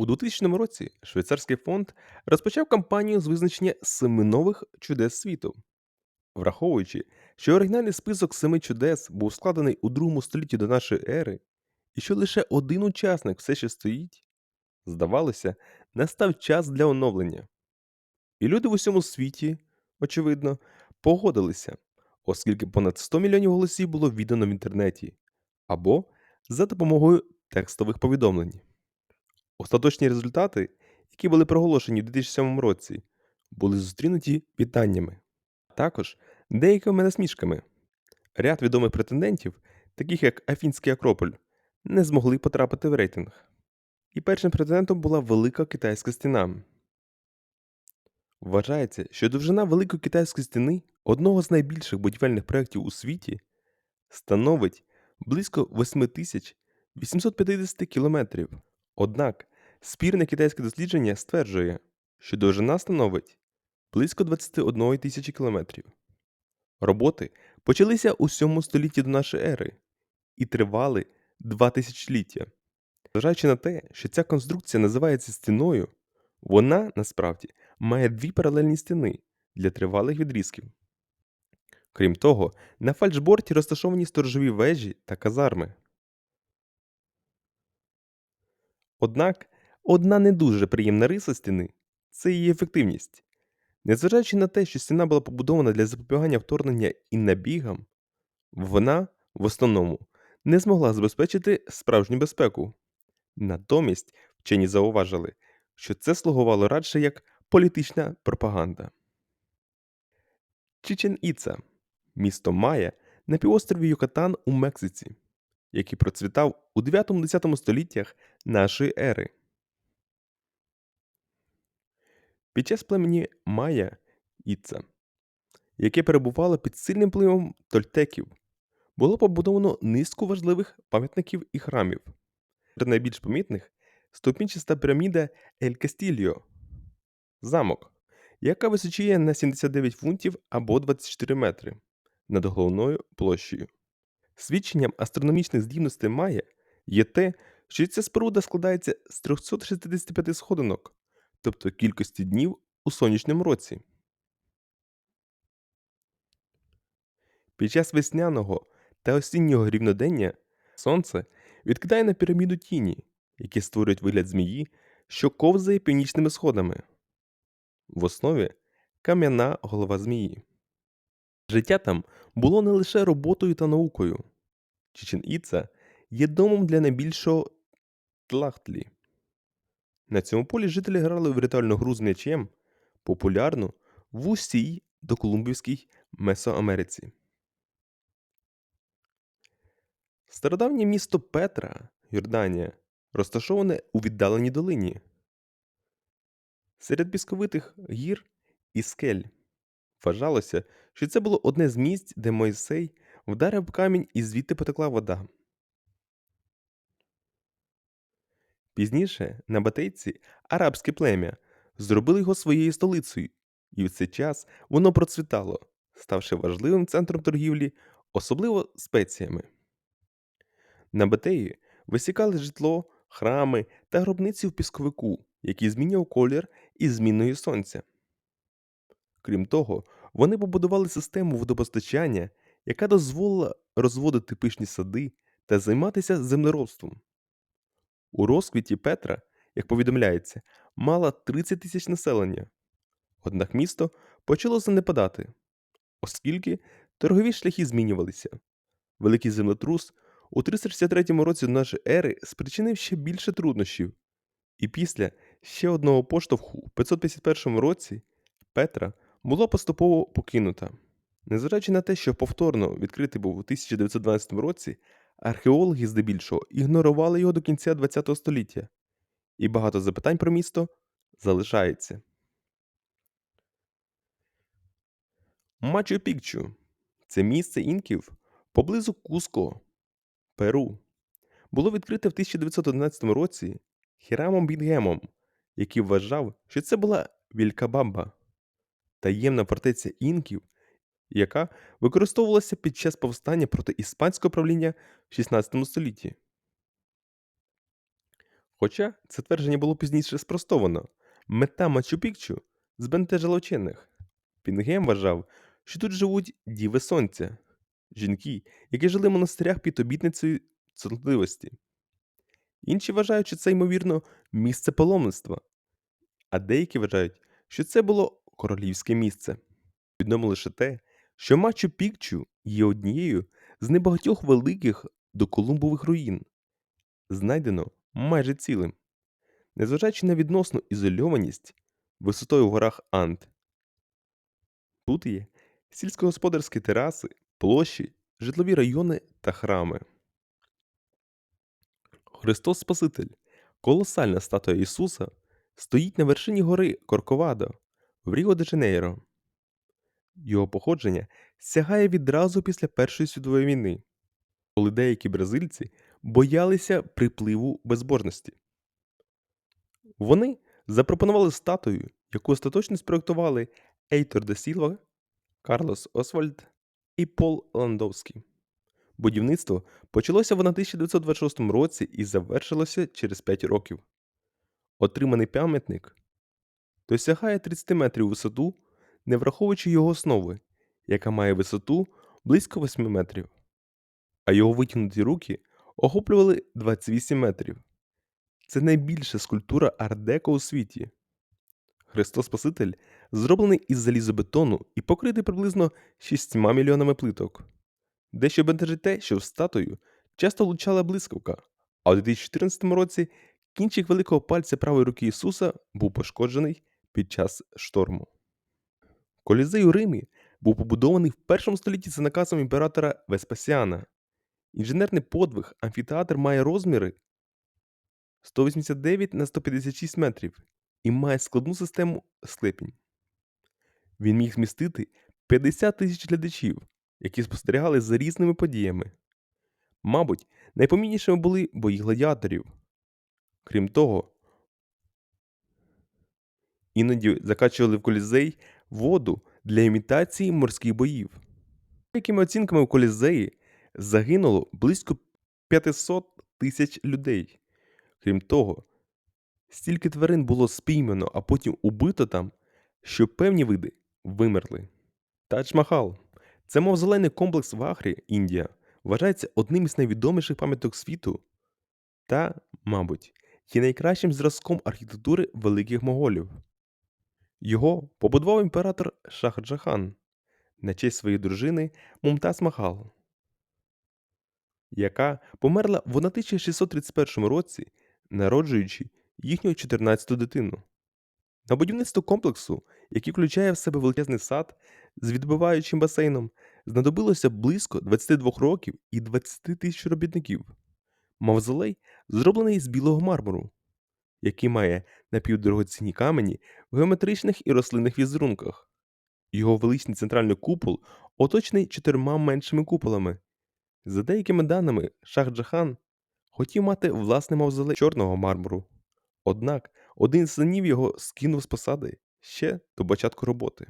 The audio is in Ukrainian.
У 2000 році швейцарський фонд розпочав кампанію з визначення семи нових чудес світу, враховуючи, що оригінальний список семи чудес був складений у другому столітті до нашої ери, і що лише один учасник все ще стоїть, здавалося, настав час для оновлення. І люди в усьому світі, очевидно, погодилися, оскільки понад 100 мільйонів голосів було віддано в інтернеті або за допомогою текстових повідомлень. Остаточні результати, які були проголошені у 2007 році, були зустрінуті вітаннями, а також деякими насмішками. Ряд відомих претендентів, таких як Афінський Акрополь, не змогли потрапити в рейтинг. І першим претендентом була Велика Китайська стіна. Вважається, що довжина Великої Китайської стіни, одного з найбільших будівельних проєктів у світі, становить близько 8850 кілометрів. Однак спірне китайське дослідження стверджує, що довжина становить близько 21 тисячі кілометрів. Роботи почалися у 7 столітті до нашої ери і тривали два тисячоліття. Зважаючи на те, що ця конструкція називається стіною, вона насправді має дві паралельні стіни для тривалих відрізків. Крім того, на фальшборті розташовані сторожові вежі та казарми. Однак одна не дуже приємна риса стіни це її ефективність. Незважаючи на те, що стіна була побудована для запобігання вторгнення і набігам, вона, в основному, не змогла забезпечити справжню безпеку. Натомість вчені зауважили, що це слугувало радше як політична пропаганда. Чичен Іца місто Майя на півострові Юкатан у Мексиці, який процвітав у 9-10 століттях нашої ери. Під час племені Майя Іца, яке перебувало під сильним впливом тольтеків, було побудовано низку важливих пам'ятників і храмів. Серед найбільш помітних ступінчаста піраміда Ель Кастільо, замок, яка височіє на 79 фунтів або 24 метри над головною площею. Свідченням астрономічних здібностей Майя є те, що ця споруда складається з 365 сходинок, тобто кількості днів у сонячному році. Під час весняного та осіннього рівнодення сонце відкидає на піраміду тіні, які створюють вигляд змії, що ковзає північними сходами. В основі кам'яна голова змії. Життя там було не лише роботою та наукою. Чичен Іца є домом для найбільшого тлахтлі. На цьому полі жителі грали в ритуальну гру з м'ячем, популярну в усій доколумбівській Месоамериці. Стародавнє місто Петра, Йорданія, розташоване у віддаленій долині. Серед пісковитих гір і скель. Вважалося, що це було одне з місць, де Мойсей вдарив камінь і звідти потекла вода. Пізніше на Батейці арабське плем'я зробили його своєю столицею, і в цей час воно процвітало, ставши важливим центром торгівлі, особливо спеціями. На Батеї висікали житло, храми та гробниці в пісковику, який змінював колір із зміною сонця. Крім того, вони побудували систему водопостачання, яка дозволила розводити пишні сади та займатися землеробством. У розквіті Петра, як повідомляється, мала 30 тисяч населення. Однак місто почало занепадати, оскільки торгові шляхи змінювалися. Великий землетрус у 363 році до нашої ери спричинив ще більше труднощів, і після ще одного поштовху у 551 році Петра була поступово покинута. Незважаючи на те, що повторно відкритий був у 1912 році, археологи здебільшого ігнорували його до кінця ХХ століття, і багато запитань про місто залишається. Мачу Пікчу це місце інків поблизу Куско, Перу. Було відкрите в 1911 році Хірамом Бінгемом, який вважав, що це була Вількабамба, таємна фортеця інків, яка використовувалася під час повстання проти іспанського правління в 16 столітті. Хоча це твердження було пізніше спростовано. Мета Мачу-Пікчу збентежила вчених. Пінгем вважав, що тут живуть діви сонця, жінки, які жили в монастирях під обітницею цнотливості. Інші вважають, що це, ймовірно, місце паломництва, а деякі вважають, що це було королівське місце. Відомо лише те, що Мачу Пікчу є однією з небагатьох великих доколумбових руїн, знайдено майже цілим, незважаючи на відносну ізольованість висотою в горах Анд. Тут є сільськогосподарські тераси, площі, житлові райони та храми. Христос Спаситель, колосальна статуя Ісуса, стоїть на вершині гори Корковадо в Ріо де Жанейро. Його походження сягає відразу після Першої світової війни, коли деякі бразильці боялися припливу безбожності. Вони запропонували статую, яку остаточно спроектували Ейтор де Сілва, Карлос Освальд і Пол Ландовський. Будівництво почалося в 1926 році і завершилося через 5 років. Отриманий пам'ятник досягає 30 метрів висоту, не враховуючи його основи, яка має висоту близько 8 метрів, а його витягнуті руки охоплювали 28 метрів. Це найбільша скульптура ардеко у світі. Христос Спаситель зроблений із залізобетону і покритий приблизно 6 мільйонами плиток. Дещо бентежить те, що в статую часто влучала блискавка, а у 2014 році кінчик великого пальця правої руки Ісуса був пошкоджений під час шторму. Колізей у Римі був побудований в першому столітті за наказом імператора Веспасіана. Інженерний подвиг амфітеатр має розміри 189 на 156 метрів і має складну систему склепінь. Він міг змістити 50 тисяч глядачів, які спостерігали за різними подіями. Мабуть, найпомітнішими були бої гладіаторів. Крім того, іноді закачували в колізей воду для імітації морських боїв. За Деякими оцінками в колізеї загинуло близько 500 тисяч людей. Крім того, стільки тварин було спіймано, а потім убито там, що певні види вимерли. Тадж-Махал – це мавзолейний комплекс в Агрі, Індія, вважається одним із найвідоміших пам'яток світу та, мабуть, є найкращим зразком архітектури великих моголів. Його побудував імператор Шахджахан на честь своєї дружини Мумтаз Махал, яка померла в 1631 році, народжуючи їхню 14-ту дитину. На будівництво комплексу, який включає в себе величезний сад з відбиваючим басейном, знадобилося близько 22 років і 20 тисяч робітників. Мавзолей зроблений з білого мармуру, який має напівдорогоцінні камені в геометричних і рослинних візерунках. Його величний центральний купол оточений чотирма меншими куполами. За деякими даними, Шах Джахан хотів мати власний мавзолей чорного мармуру. Однак один з синів його скинув з посади ще до початку роботи.